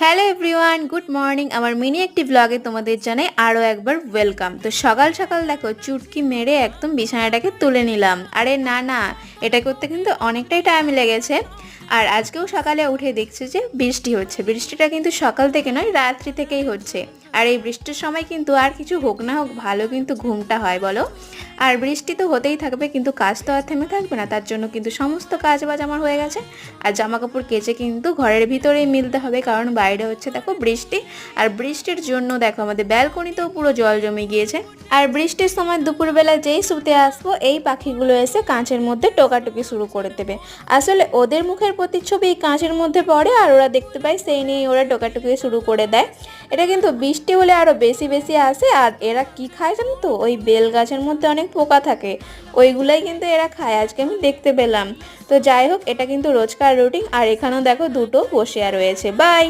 Hello everyone, good morning. আমার mini একটি ব্লগে তোমাদের জানাই আরও একবার ওয়েলকাম তো সকাল সকাল দেখো, চুটকি মেরে একদম বিছানাটাকে তুলে নিলাম। আরে না না, এটা করতে কিন্তু অনেকটাই টাইম লেগেছে। আর আজকেও সকালে উঠে দেখছি যে বৃষ্টি হচ্ছে। বৃষ্টিটা কিন্তু সকাল থেকে নয়, রাত্রি থেকেই হচ্ছে। আর এই বৃষ্টির সময় কিন্তু আর কিছু হোক না হোক, ভালো কিন্তু ঘুমটা হয়, বলো। আর বৃষ্টি তো হতেই থাকবে, কিন্তু কাজ তো আর থেমে থাকবে না, তার জন্য কিন্তু সমস্ত কাজ বাজ আমার হয়ে গেছে। আর জামা কাপড় কেচে কিন্তু ঘরের ভিতরেই মিলতে হবে, কারণ বাইরে হচ্ছে দেখো বৃষ্টি। আর বৃষ্টির জন্য দেখো আমাদের ব্যালকনিতেও পুরো জল জমে গিয়েছে। আর বৃষ্টির সময় দুপুরবেলা যেই শুতে আসব, এই পাখিগুলো এসে কাঁচের মধ্যে টোকাটুকি শুরু করে দেবে। আসলে ওদের মুখের প্রতিচ্ছবি এই কাঁচের মধ্যে পড়ে, আর ওরা দেখতে পায় সেই নিয়ে ওরা টোকাটুকি শুরু করে দেয়। এটা কিন্তু বৃষ্টি হলে আরও বেশি বেশি আসে, আর এরা কি খায় জানো তো? ওই বেল গাছের মধ্যে অনেক পোকা থাকে। ওইগুলাই কিন্তু এরা খায়। আজকে আমি দেখতে পেলাম। তো যাই হোক, এটা কিন্তু রোজকার রুটিন। আর এখানেও দেখো দুটো বসে রয়েছে। বাই!